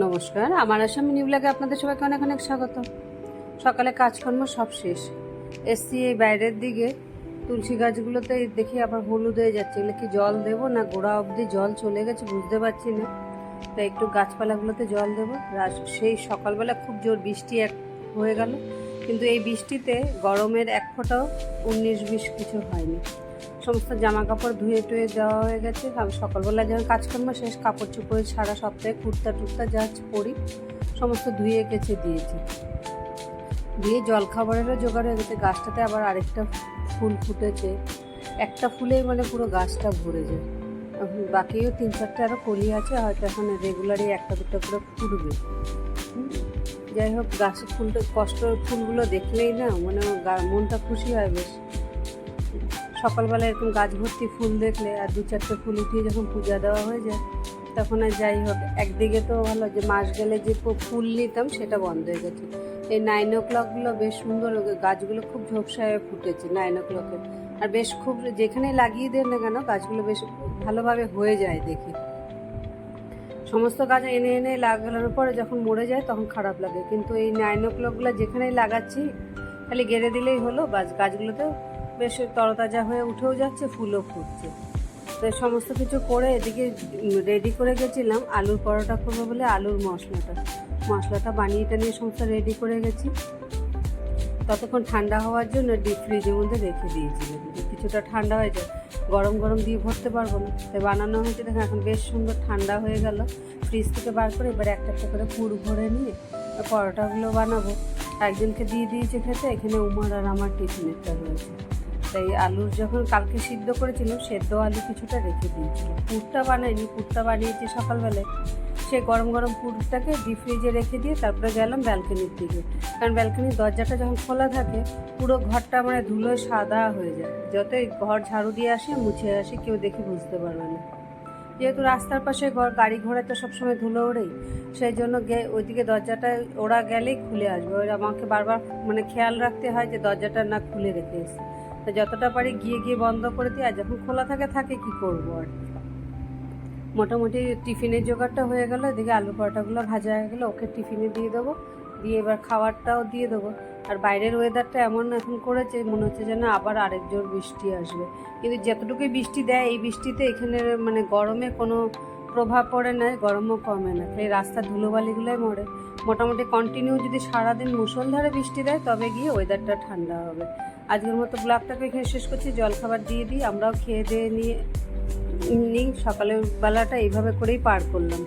নমস্কার, আমার আসামি নিউলাগে আপনাদের সবাইকে অনেক অনেক স্বাগত। সকালে কাজকর্ম সব শেষ। এসছি এই বাইরের দিকে তুলসী গাছগুলোতে দেখি আবার হলুদ হয়ে যাচ্ছে। এগুলো কি জল দেব না গোড়া অবধি জল চলে গেছে বুঝতে পারছি না। তাই একটু গাছপালাগুলোতে জল দেবো। সেই সকালবেলা খুব জোর বৃষ্টি এক হয়ে গেল। কিন্তু এই বৃষ্টিতে গরমের এক ফোঁটাও উনিশ বিশ কিছু হয়নি। সমস্ত জামা কাপড় ধুয়ে টুয়ে দেওয়া হয়ে গেছে। সকালবেলা যখন কাজকর্ম শেষ কাপড় চোপড় সারা সপ্তাহে কুর্তা টুর্তা যা পরি, সমস্ত ধুয়ে কেচে দিয়েছি। দিয়ে জল খাবারেরও জোগাড় হয়ে গেছে। গাছটাতে আবার আরেকটা ফুল ফুটেছে। একটা ফুলেই মানে পুরো গাছটা ভরে যায়। বাকিও তিন চারটে আরও কলি আছে, হয়তো এখন রেগুলারই একটা দুটো করে ফুটবে। যাই হোক, গাছের ফুলটা, কষ্ট ফুলগুলো দেখলেই না মানে মনটা খুশি হয় বেশ। সকালবেলা এরকম গাছ ভর্তি ফুল দেখলে আর দু চারটে ফুল উঠিয়ে যখন পূজা দেওয়া হয়ে যায়, তখন আর যাই হোক, একদিকে তো ভালো যে মাস গেলে যে ফুল নিতাম সেটা বন্ধ হয়ে গেছে। এই নাইন ও ক্লকগুলো বেশ সুন্দর, গাছগুলো খুব ঝোপসায় ফুটেছে নাইন ও ক্লকের আর বেশ খুব যেখানে লাগিয়ে দেন না কেন, গাছগুলো বেশ ভালোভাবে হয়ে যায় দেখি। সমস্ত গাছ এনে এনে লাগানোর পরে যখন মরে যায় তখন খারাপ লাগে। কিন্তু এই নাইন ও ক্লকগুলো যেখানেই লাগাচ্ছি, খালি গেড়ে দিলেই হলো গাছ গাছগুলোতে বেশ তরতাজা হয়ে উঠেও যাচ্ছে, ফুলও ফুটছে। তো সমস্ত কিছু করে এদিকে রেডি করে গেছিলাম, আলুর পরোটা করব বলে আলুর মশলাটা মশলাটা বানিয়ে টানিয়ে সমস্ত রেডি করে গেছি। ততক্ষণ ঠান্ডা হওয়ার জন্য ডিপ ফ্রিজের মধ্যে রেখে দিয়েছিলাম কিছুটা ঠান্ডা হয়ে যায় গরম গরম দিয়ে ভরতে পারব না। তাই বানানো হয়েছে দেখো এখন বেশ সুন্দর ঠান্ডা হয়ে গেল। ফ্রিজ থেকে বার করে এবার একটা একটা করে পুর ভরে নিয়ে পরোটাগুলো বানাবো। একজনকে দিয়ে দিয়েছে খেতে, এখানে উমার আর আমার টিফিনেরটা রয়েছে। তাই আলুর যখন কালকে সিদ্ধ করেছিলাম, সেদ্ধ আলু কিছুটা রেখে দিয়েছিল পুরটা বানাইনি, পুরটা বানিয়েছি সকালবেলায়। সে গরম গরম পুরটাকে ডিপ ফ্রিজে রেখে দিয়ে তারপরে গেলাম ব্যালকনির দিকে। কারণ ব্যালকনির দরজাটা যখন খোলা থাকে, পুরো ঘরটা মানে ধুলোয় সাদা হয়ে যায়। যতই ঘর ঝাড়ু দিয়ে আসি, মুছে আসি, কেউ দেখে বুঝতে পারবে না। যেহেতু রাস্তার পাশে ঘর, গাড়ি ঘোড়ায় তো সবসময় ধুলো ওড়েই, সেই জন্য গে, ওইদিকে দরজাটা ওরা গেলেই খুলে আসবে। ওরা আমাকে বারবার মানে খেয়াল রাখতে হয় যে দরজাটা না খুলে রেখে এসে। যতটা পারি গিয়ে গিয়ে বন্ধ করে দিই, আর যখন খোলা থাকে থাকে কি করব আর। মোটামুটি টিফিনের জোগাড়টা হয়ে গেল, এদিকে আলু পরোটাগুলো ভাজা হয়ে গেলো, ওকে টিফিনে দিয়ে দেবো। দিয়ে এবার খাবারটাও দিয়ে দেবো। আর বাইরের ওয়েদারটা এমন এখন করেছে, মনে হচ্ছে যেন আবার আরেক জোর বৃষ্টি আসবে। কিন্তু যতটুকুই বৃষ্টি দেয়, এই বৃষ্টিতে এখানে মানে গরমে কোনো প্রভাব পড়ে না, গরমও কমে না। এই রাস্তার ধুলোবালিগুলোই মরে। মোটামুটি কন্টিনিউ যদি সারাদিন মুষলধারে বৃষ্টি দেয়, তবে গিয়ে ওয়েদারটা ঠান্ডা হবে। আজকের মতো ব্লগটাকে এখানে শেষ করছি। জলখাবার দিয়ে দিই, আমরাও খেয়ে দিয়ে নিয়ে নিই সকালের বেলাটা এইভাবে করেই পার করলাম।